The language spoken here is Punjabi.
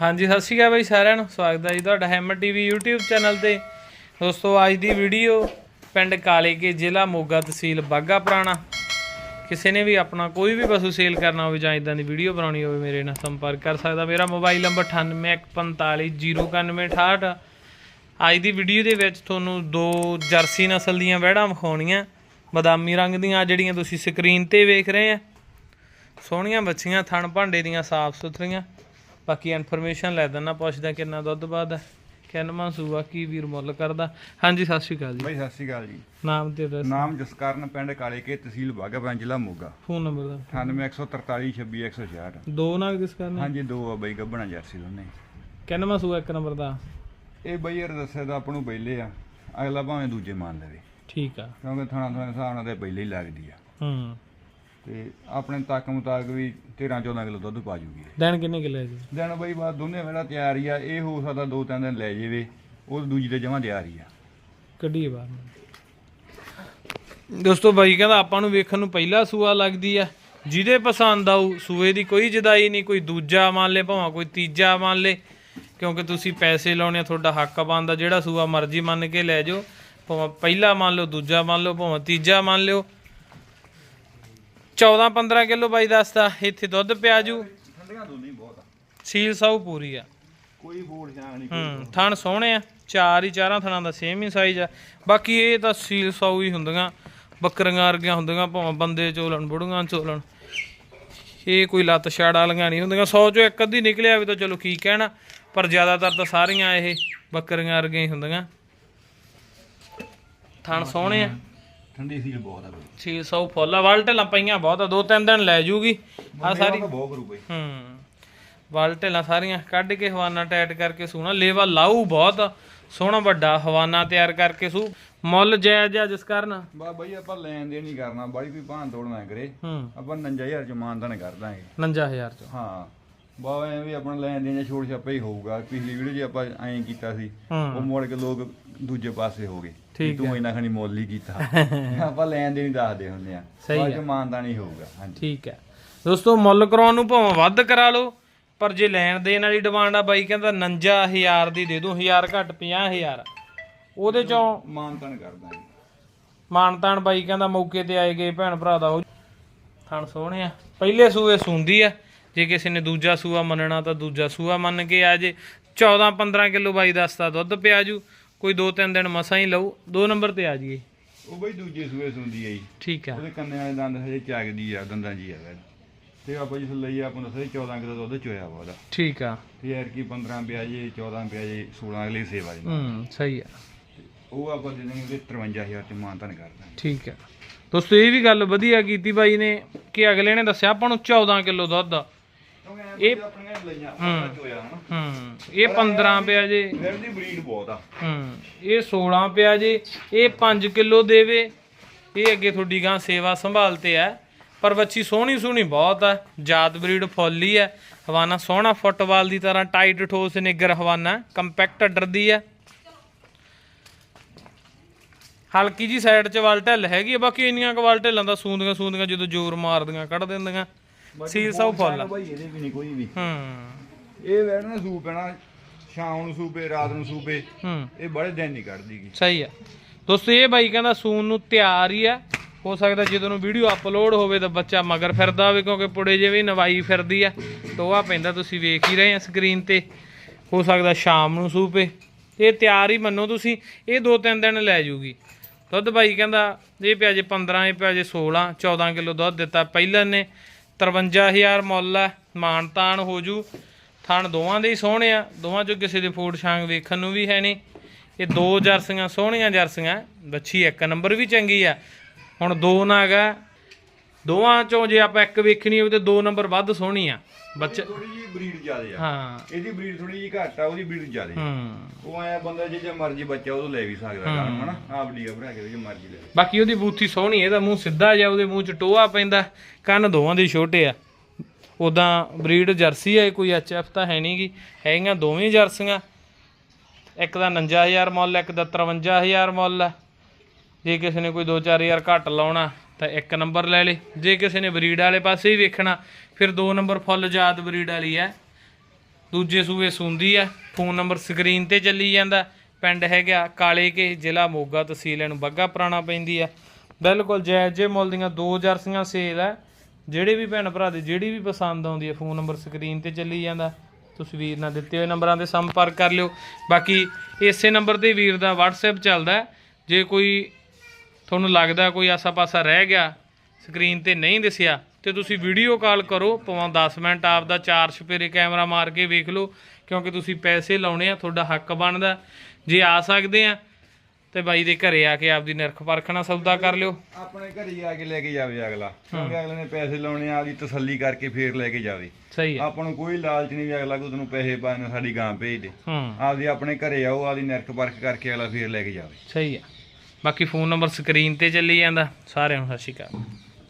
ਹਾਂਜੀ, ਸਤਿ ਸ਼੍ਰੀ ਅਕਾਲ ਬਾਈ ਸਾਰਿਆਂ ਨੂੰ। ਸਵਾਗਤ ਹੈ ਜੀ ਤੁਹਾਡਾ ਹੈਮਰ ਟੀਵੀ YouTube ਚੈਨਲ ਤੇ। ਦੋਸਤੋ, ਅੱਜ ਦੀ ਵੀਡੀਓ ਪਿੰਡ ਕਾਲੇਕੇ ਜ਼ਿਲ੍ਹਾ ਮੋਗਾ ਤਹਿਸੀਲ ਬਾਗਾ ਪੁਰਾਣਾ। ਕਿਸੇ ਨੇ ਵੀ ਆਪਣਾ ਕੋਈ ਵੀ ਪਸ਼ੂ ਸੇਲ ਕਰਨਾ ਹੋਵੇ ਜਾਂ ਇਦਾਂ ਦੀ ਵੀਡੀਓ ਬਣਾਉਣੀ ਹੋਵੇ, ਮੇਰੇ ਨਾਲ ਸੰਪਰਕ ਕਰ ਸਕਦਾ। ਮੇਰਾ ਮੋਬਾਈਲ ਨੰਬਰ 9815409168 ਅੱਜ ਦੀ ਵੀਡੀਓ ਦੇ ਵਿੱਚ ਤੁਹਾਨੂੰ ਦੋ ਜਰਸੀ ਨਸਲ ਦੀਆਂ ਵਹਿੜਾਂ ਵਿਖਾਉਣੀਆਂ। ਬਦਾਮੀ ਰੰਗ ਦੀਆਂ ਜਿਹੜੀਆਂ ਤੁਸੀਂ ਸਕਰੀਨ ਤੇ ਵੇਖ ਰਹੇ ਆ। ਸੋਹਣੀਆਂ ਬੱਚੀਆਂ ਥਣ ਭਾਂਡੇ ਦੀਆਂ ਸਾਫ਼ ਸੁਥਰੀਆਂ ਬਾਕੀ ਇਨਫੋਰਮੇਸ਼ਨ ਲੈ ਦਿੰਨਾ ਪੁੱਛਦਾ ਕਿੰਨਾ ਦੁੱਧ ਬਾਦ ਹੈ ਕਿੰਨਵਾਂ ਸੂਆ ਕੀ ਵੀਰ ਮੁੱਲ ਕਰਦਾ। ਹਾਂਜੀ ਸਤਿ ਸ਼੍ਰੀ ਅਕਾਲ ਜੀ। ਬਾਈ ਸਤਿ ਸ਼੍ਰੀ ਅਕਾਲ ਜੀ। ਨਾਮ ਤੇ ਐਡਰੈਸ ਨਾਮ ਜਸਕਰਨ ਪਿੰਡ ਕਾਲੇਕੇ ਤਹਿਸੀਲ ਬਾਘਾਪੁਰ ਜ਼ਿਲ੍ਹਾ ਮੋਗਾ। ਫੋਨ ਨੰਬਰ ਦਾ 9814326166 ਦੋ ਨਾਗ ਜਿਸ ਕਰਨੇ? ਹਾਂਜੀ ਦੋ ਆ ਬਾਈ ਗੱਬਣਾ ਜਰਸੀ ਦੋਨੇ। ਕਿੰਨਵਾਂ ਸੂਆ ਇੱਕ ਨੰਬਰ ਦਾ? ਇਹ ਬਾਈ ਯਾਰ ਦੱਸਿਆ ਤਾਂ ਆਪਾਂ ਨੂੰ ਪਹਿਲੇ ਆ। ਅਗਲਾ ਭਾਵੇਂ ਦੂਜੇ ਮੰਨ ਲਵੇ। ਠੀਕ ਆ। ਕਿਉਂਕਿ ਥਾਣਾ ਥਾਣਾ ਹਿਸਾਬ ਨਾਲ ਤੇ ਪਹਿਲੇ ਹੀ ਲੱਗਦੀ ਆ। ਹੂੰ। ਤੇ ਆਪਣੇ ਤੱਕ ਮੁਤਾਬਕ ਵੀ 13 14 ਕਿਲੋ ਦੁੱਧ ਪਾ ਜੂਗੀ। ਦਿਨ ਕਿੰਨੇ ਕਿਲੇ ਜੀ ਦਿਨ ਬਾਈ ਬਾਅਦ ਦੋਨੇ ਵੇਲਾ ਤਿਆਰ ਹੀ ਆ ਇਹ ਹੋ ਸਕਦਾ ਦੋ ਤਿੰਨ ਦਿਨ ਲੈ ਜਾਵੇ ਉਹ ਦੂਜੀ ਤੇ ਜਮਾ ਤਿਆਰ ਹੀ ਆ ਕੱਢੀਏ ਬਾਹਰ ਨੂੰ। ਦੋਸਤੋ ਬਾਈ ਕਹਿੰਦਾ ਆਪਾਂ ਨੂੰ ਵੇਖਣ ਨੂੰ ਪਹਿਲਾ ਸੂਆ ਲੱਗਦੀ ਆ ਜਿਹਦੇ ਪਸੰਦ ਆਊ ਸੂਏ ਦੀ ਕੋਈ ਜਦਾਈ ਨਹੀਂ ਕੋਈ ਦੂਜਾ ਮੰਨ ਲੇ ਭਾਵੇਂ ਕੋਈ ਤੀਜਾ ਮੰਨ ਲੇ ਕਿਉਂਕਿ ਤੁਸੀਂ ਪੈਸੇ ਲਾਉਣੇ ਆ, ਤੁਹਾਡਾ ਹੱਕ ਬਣਦਾ ਜਿਹੜਾ ਸੂਆ ਮਰਜ਼ੀ ਮੰਨ ਕੇ ਲੈ ਜਾਓ ਭਾਵੇਂ ਪਹਿਲਾ ਮੰਨ ਲਓ ਦੂਜਾ ਮੰਨ ਲਓ ਭਾਵੇਂ ਤੀਜਾ ਮੰਨ ਲਿਓ 14 15 ਕਿਲੋ ਬਾਈ ਦੱਸਦਾ ਇੱਥੇ ਦੁੱਧ ਪਿਆਜੂ ਠੰਡੀਆਂ ਦੋਨੇ ਬਹੁਤ ਆ। ਸੀਲ ਸਾਊ ਪੂਰੀ ਆ। ਕੋਈ ਬੋਲ ਜਾਂ ਨਹੀਂ ਹੂੰ ਥਣ ਸੋਹਣੇ ਆ ਚਾਰ ਹੀ ਚਾਰਾਂ ਥਣਾਂ ਦਾ ਸੇਮ ਹੀ ਸਾਈਜ਼ ਆ। ਬਾਕੀ ਇਹ ਤਾਂ ਸੀਲ ਸੌ ਹੀ ਹੁੰਦੀਆਂ ਬੱਕਰੀਆਂ ਵਰਗੀਆਂ ਹੁੰਦੀਆਂ ਭਾਵੇਂ ਬੰਦੇ ਚੋਲਣ ਬੁੜੀਆਂ ਚੋਲਣ। ਇਹ ਕੋਈ ਲੱਤ ਛੜ ਵਾਲੀਆਂ ਨਹੀਂ ਹੁੰਦੀਆਂ 100 ਚੋਂ ਇੱਕ ਅੱਧੀ ਨਿਕਲਿਆ ਵੀ ਤਾਂ ਚਲੋ ਕੀ ਕਹਿਣਾ ਪਰ ਜ਼ਿਆਦਾਤਰ ਤਾਂ ਸਾਰੀਆਂ ਇਹ ਬੱਕਰੀਆਂ ਵਰਗੀਆਂ ਹੀ ਹੁੰਦੀਆਂ। ਥਣ ਸੋਹਣੇ ਆ। ਠੰਡੀ ਸੀਲ ਬਹੁਤ ਆ ਬਾਈ। ਸੀਲ ਸੌ ਫੁੱਲ ਆ ਵਲ ਢੇਲਾਂ ਪਈਆਂ ਬਹੁਤ ਆ ਦੋ ਤਿੰਨ ਦਿਨ ਲੈ ਜੂਗੀ। ਆ ਸਾਰੀ ਬਹੁਤ ਕਰੂ ਬਾਈ। ਹੂੰ। ਵਲ ਢੇਲਾਂ ਸਾਰੀਆਂ ਕੱਢ ਕੇ ਹਵਾਨਾ ਟਾਈਟ ਕਰਕੇ ਸੂਣਾ ਲੇਵਾ ਲਾਊ ਬਹੁਤ ਸੋਹਣਾ ਵੱਡਾ ਹਵਾਨਾ ਤਿਆਰ ਕਰਕੇ ਸੂ। ਮੁੱਲ ਜਾਇਜ਼ ਆ ਜਿਸ ਕਾਰਨ। ਬਾ ਬਾਈ ਆਪਾਂ ਲੈਣ ਦੇ ਨਹੀਂ ਕਰਨਾ ਬਾਈ ਕੋਈ ਭਾਂ ਤੋੜ ਨਾ ਕਰੇ ਆਪਾਂ 59000 ਚ ਮਾਨਦਾਨ ਕਰ ਦਾਂਗੇ। 59000 ਚ। ਹਾਂ। ਬਾ ਐ ਵੀ ਆਪਣਾ ਲੈਣ ਦੇਣ ਛੋੜ ਛਾਪਾ ਹੀ ਹੋਊਗਾ ਪਿਛਲੀ ਵੀਡੀਓ 'ਚ ਆਪਾਂ ਐਂ ਕੀਤਾ ਸੀ ਉਹ ਮੁੜ ਕੇ ਲੋਕ ਦੂਜੇ ਪਾਸੇ ਹੋ ਗਏ ਵੀ ਤੂੰ ਇੰਨਾ ਖਣੀ ਮੁੱਲ ਹੀ ਕੀਤਾ। ਆਪਾਂ ਲੈਣ ਦੇ ਨਹੀਂ ਦੱਸਦੇ ਹੁੰਦੇ ਆ। ਸਹੀ ਹੈ। ਮਾਨਦਾਨ ਹੀ। ਹੋਊਗਾ ਹਾਂਜੀ। ਠੀਕ ਹੈ। ਦੋਸਤੋ ਮੁੱਲ ਕਰਾਉਣ ਨੂੰ ਭਾਵੇਂ ਵੱਧ ਕਰਾ ਲਓ ਪਰ ਜੇ ਲੈਣ ਦੇਣ ਵਾਲੀ ਡਿਮਾਂਡ ਆ ਬਾਈ ਕਹਿੰਦਾ 59000 ਦੀ ਦੇ ਦੂੰ 1000 ਘੱਟ 50000 ਉਹਦੇ ਚੋਂ ਮਾਨਦਾਨ ਕਰ ਦਾਂਗੇ ਮਾਨਤਾਨ ਬਾਈ ਕਹਿੰਦਾ ਮੌਕੇ ਤੇ ਆਏ ਗਏ ਭੈਣ ਭਰਾ ਦਾ ਹੋ ਥਣ ਸੋਹਣੇ ਆ। ਪਹਿਲੇ ਸੂਏ ਸੁੰਦੀ ਆ। ਜੇ ਕਿਸੇ ਨੇ ਦੂਜਾ ਸੂਆ ਮੰਨਣਾ ਤਾਂ ਦੂਜਾ ਸੂਆ ਮੰਨ ਕੇ ਆ ਜੇ। 14 15 ਕਿਲੋ ਬਾਈ ਦੱਸਦਾ ਦੁੱਧ ਪਿਆ ਜੂ। ਕੋਈ 2-3 ਦਿਨ ਮਸਾਂ ਹੀ ਲਊ। ਦੋ ਨੰਬਰ ਤੇ ਆ ਜੀਏ। ਉਹ ਬਈ ਦੂਜੇ ਸੂਏ ਸੁੰਦੀ ਆਈ ਠੀਕ ਆ। ਉਹਦੇ ਕੰਨੇ ਵਾਲੇ ਦੰਦ ਹਜੇ ਚਾਗਦੀ ਆ ਦੰਦਾਂ ਜੀ ਆ ਤੇ ਆਪਾਂ ਜਿਸ ਲਈ ਆਪਾਂ ਨੂੰ ਦੱਸਿਆ 14 ਕਿਲੋ ਦੁੱਧ ਚੋਇਆ ਵਾ ਉਹਦਾ। ਠੀਕ ਆ। ਤੇ ਯਾਰ ਕੀ 15 ਪਿਆ ਜੇ 14 ਪਿਆ ਜੇ 16 ਅਗਲੀ ਸੇਵਾ ਜੀ ਹੂੰ ਸਹੀ ਆ। ਉਹ ਆਪਾਂ ਦੇ ਦੇਣਗੇ ਉਹਦੇ 53000 ਤੇ ਮਾਨਤਾਨ ਕਰ ਦਾਂਗੇ ਠੀਕ ਆ। ਦੋਸਤੋ ਇਹ ਵੀ ਗੱਲ ਵਧੀਆ ਕੀਤੀ ਬਾਈ ਨੇ ਕਿ ਅਗਲੇ ਨੇ ਦੱਸਿਆ ਆਪਾਂ ਨੂੰ 14 ਕਿਲੋ ਦੁੱਧ। ਆ। ਇਹ ਆਪਣੀਆਂ ਲਈਆਂ ਆਪਾਂ ਚੋਇਆ ਹਨਾ। ਹੂੰ ਇਹ 15 ਪਿਆ ਜੇ। ਫਿਰ ਦੀ ਬਰੀਡ ਬਹੁਤ ਆ। ਹੂੰ ਇਹ 16 ਪਿਆ ਜੇ ਇਹ 5 ਕਿਲੋ ਦੇਵੇ। ਇਹ ਅੱਗੇ ਤੁਹਾਡੀ ਗਾਂ ਸੇਵਾ ਸੰਭਾਲ ਤੇ ਹੈ ਪਰ ਬੱਚੀ ਸੋਹਣੀ ਸੋਹਣੀ ਬਹੁਤ ਹੈ ਜਾਤ ਬਰੀਡ ਫੁੱਲੀ ਹੈ ਹਵਾਨਾ ਸੋਹਣਾ ਫੁੱਟਬਾਲ ਦੀ ਤਰ੍ਹਾਂ ਟਾਈਟ ਠੋਸ ਨਿੱਗਰ ਹਵਾਨਾ ਕੰਪੈਕਟ ਅੱਡਰ ਦੀ ਹੈ ਹਲਕੀ ਜੀ ਸਾਈਡ 'ਚ ਵਲ ਢਿੱਲ ਹੈਗੀ ਆ ਬਾਕੀ ਇੰਨੀਆਂ ਕੁ ਵਲ ਢਿੱਲਾਂ ਦਾ ਸੂੰਦੀਆਂ ਸੂੰਦੀਆਂ ਜਦੋਂ ਜ਼ੋਰ ਮਾਰਦੀਆਂ ਕੱਢ ਦਿੰਦੀਆਂ। ਸੀਲ ਸਭ ਫੁੱਲ ਆ। ਬਾਈ ਇਹਦੇ ਵੀ ਨਹੀਂ ਕੋਈ ਵੀ। ਹੂੰ। ਇਹ ਵੈਣਾ ਸੂਪ ਨਾ ਸ਼ਾਮ ਨੂੰ ਸੂਪੇ ਰਾਤ ਨੂੰ ਸੂਪੇ ਹੂੰ। ਇਹ ਬੜੇ ਦਿਨ ਨਹੀਂ ਕੱਢਦੀਗੀ ਸਹੀ ਆ। ਦੋਸਤੋ ਇਹ ਬਾਈ ਕਹਿੰਦਾ ਸੂਨ ਨੂੰ ਤਿਆਰ ਹੀ ਆ। ਹੋ ਸਕਦਾ ਜਦੋਂ ਨੂੰ ਵੀਡੀਓ ਅਪਲੋਡ ਹੋਵੇ ਤਾਂ ਬੱਚਾ ਮਗਰ ਫਿਰਦਾ ਹੋਵੇ ਕਿਉਂਕਿ ਪੁੜੇ ਜਿਵੇਂ ਨਵਾਈ ਫਿਰਦੀ ਆ। ਟੋਆ ਪੈਂਦਾ ਤੁਸੀਂ ਵੇਖ ਹੀ ਰਹੇ ਆ ਸਕਰੀਨ ਤੇ। ਹੋ ਸਕਦਾ ਸ਼ਾਮ ਨੂੰ ਸੂਪੇ। ਇਹ ਤਿਆਰ ਹੀ ਮੰਨੋ ਤੁਸੀਂ ਇਹ ਦੋ ਤਿੰਨ ਦਿਨ ਲੈ ਜੂਗੀ। ਦੁੱਧ ਬਾਈ ਕਹਿੰਦਾ ਇਹ ਪਿਆ ਜੇ 15 ਇਹ ਪਿਆ ਜੇ 16 14 ਕਿਲੋ ਦੁੱਧ ਦਿੱਤਾ ਪਹਿਲਾਂ ਨੇ। 53000 ਮੁੱਲ ਆ ਮਾਨਤਾਨ ਹੋ ਜੂ। ਥਣ ਦੋਵਾਂ ਦੇ ਹੀ ਸੋਹਣੇ ਆ, ਦੋਵਾਂ ਚੋਂ ਕਿਸੇ ਦੇ ਫੋੜ ਛਾਂਗ ਵੇਖਣ ਨੂੰ ਵੀ ਹੈ ਨਹੀਂ। ਇਹ ਦੋ ਜਰਸੀਆਂ ਸੋਹਣੀਆਂ ਜਰਸੀਆਂ ਬੱਚੀ ਇੱਕ ਨੰਬਰ ਵੀ ਚੰਗੀ ਆ। ਹੁਣ ਦੋ ਨਾਗ ਆ ਦੋਵਾਂ ਚੋਂ ਜੇ ਆਪਾਂ ਇੱਕ ਵੇਖਣੀ ਹੋਵੇ ਤੇ ਦੋ ਨੰਬਰ ਵੱਧ ਸੋਹਣੀ ਆ। ਬੱਚਾ ਥੋੜੀ ਜੀ ਬਰੀਡ ਜ਼ਿਆਦੇ ਆ। ਹਾਂ। ਇਹਦੀ ਬਰੀਡ ਥੋੜੀ ਜੀ ਘੱਟ ਆ ਉਹਦੀ ਬਰੀਡ ਜ਼ਿਆਦੇ ਆ। ਹੂੰ। ਉਹ ਆਇਆ ਬੰਦਾ ਜੇ ਜੇ ਮਰਜ਼ੀ ਬੱਚਾ ਉਹ ਲੈ ਵੀ ਸਕਦਾ ਗਾਣ ਹਨਾ? ਆਪ ਲੀਆ ਭਰਾ ਕੇ ਜੇ ਮਰਜ਼ੀ ਲੈ। ਬਾਕੀ ਉਹਦੀ ਬੂਥੀ ਸੋਹਣੀ ਇਹਦਾ ਮੂੰਹ ਸਿੱਧਾ ਜਿਹਾ ਉਹਦੇ ਮੂੰਹ 'ਚ ਟੋਆ ਪੈਂਦਾ। ਕੰਨ ਦੋਵਾਂ ਦੇ ਛੋਟੇ ਆ। ਉਦਾਂ ਬਰੀਡ ਜਰਸੀ ਆ ਇਹ ਕੋਈ ਐਚਐਫ ਤਾਂ ਹੈ ਨਹੀਂਗੀ ਹੈਗੀਆਂ ਦੋਵੇਂ ਜਰਸੀਆਂ। ਇੱਕ ਦਾ 59000 ਮੁੱਲ ਇੱਕ ਦਾ 53000 ਮੁੱਲ ਆ। ਜੇ ਕਿਸੇ ਨੇ ਕੋਈ 2-4000 ਘੱਟ ਲਾਉਣਾ ਤਾਂ ਇੱਕ ਨੰਬਰ ਲੈ ਲੇ। ਜੇ ਕਿਸੇ ਨੇ ਬਰੀਡ ਵਾਲੇ ਪਾਸੇ ਹੀ ਵੇਖਣਾ, ਫਿਰ ਦੋ ਨੰਬਰ ਫੁੱਲ ਜਾਤ ਬਰੀਡ ਵਾਲੀ ਹੈ। ਦੂਜੇ ਸੂਏ ਸੁੰਦੀ ਆ ਫੋਨ ਨੰਬਰ ਸਕਰੀਨ ਤੇ ਚੱਲੀ ਜਾਂਦਾ। ਪਿੰਡ ਹੈਗਾ ਕਾਲੇ ਕੇ, ਜ਼ਿਲ੍ਹਾ ਮੋਗਾ ਤਹਿਸੀਲ ਨੂੰ ਬੱਗਾ ਪੁਰਾਣਾ ਪੈਂਦੀ ਆ ਬਿਲਕੁਲ ਜਾਇਜ਼ ਜੇ ਮੁੱਲ ਦੀਆਂ ਦੋ ਜਰਸੀਆਂ ਸੇਲ ਆ ਜਿਹੜੇ ਵੀ ਭੈਣ ਭਰਾ ਦੇ, ਜਿਹੜੀ ਵੀ ਪਸੰਦ ਆਉਂਦੀ ਹੈ, ਫੋਨ ਨੰਬਰ ਸਕਰੀਨ ਤੇ ਚੱਲੀ ਜਾਂਦਾ। ਤੁਸੀਂ ਵੀਰ ਨਾਲ ਦਿੱਤੇ ਹੋਏ ਨੰਬਰਾਂ ਤੇ ਸੰਪਰਕ ਕਰ ਲਿਓ। ਬਾਕੀ ਇਸੇ ਨੰਬਰ ਤੇ ਵੀਰ ਦਾ WhatsApp ਚੱਲਦਾ ਜੇ ਕੋਈ ਤੁਹਾਨੂੰ ਲੱਗਦਾ ਕੋਈ ਆਸਾ-ਪਾਸਾ ਰਹਿ ਗਿਆ ਸਕਰੀਨ ਤੇ ਨਹੀਂ ਦਿਸਿਆ ਤੇ ਤੁਸੀਂ ਵੀਡੀਓ ਕਾਲ ਕਰੋ ਭਾਵੇਂ 10 ਮਿੰਟ ਆਪ ਦਾ ਚਾਰ ਛਪੇਰੇ ਕੈਮਰਾ ਮਾਰ ਕੇ ਵੇਖ ਲਓ ਕਿਉਂਕਿ ਤੁਸੀਂ ਪੈਸੇ ਲਾਉਣੇ ਆ ਤੁਹਾਡਾ ਹੱਕ ਬਣਦਾ। ਜੇ ਆ ਸਕਦੇ ਆ ਤੇ ਬਾਈ ਦੇ ਘਰੇ ਆ ਕੇ ਆਪਦੀ ਨਿਰਖ ਪਰਖ ਨਾਲ ਸੌਦਾ ਕਰ ਲਿਓ। ਆਪਣੇ ਘਰੇ ਹੀ ਆ ਕੇ ਲੈ ਕੇ ਜਾਵੇ ਅਗਲਾ ਕਿਉਂਕਿ ਅਗਲੇ ਨੇ ਪੈਸੇ ਲਾਉਣੇ ਆ ਆਪਦੀ ਤਸੱਲੀ ਕਰਕੇ ਫੇਰ ਲੈ ਕੇ ਜਾਵੇ। ਸਹੀ ਹੈ ਆਪਾਂ ਨੂੰ ਕੋਈ ਲਾਲਚ ਨਹੀਂ ਵੀ ਅਗਲਾ ਕੋ ਤੈਨੂੰ ਪੈਸੇ ਪਾਣ ਸਾਡੀ ਗਾਂ ਭੇਜ ਦੇ। ਆਪਦੀ ਆਪਣੇ ਘਰੇ ਆਓ ਆਪਦੀ ਨਿਰਖ ਪਰਖ ਕਰਕੇ ਅਗਲਾ ਫੇਰ ਲੈ ਕੇ ਜਾਵੇ। ਸਹੀ ਹੈ ਬਾਕੀ ਫੋਨ ਨੰਬਰ ਸਕਰੀਨ ਤੇ ਚੱਲੀ ਜਾਂਦਾ। ਸਾਰਿਆਂ ਨੂੰ ਸਤਿ ਸ਼੍ਰੀ ਅਕਾਲ।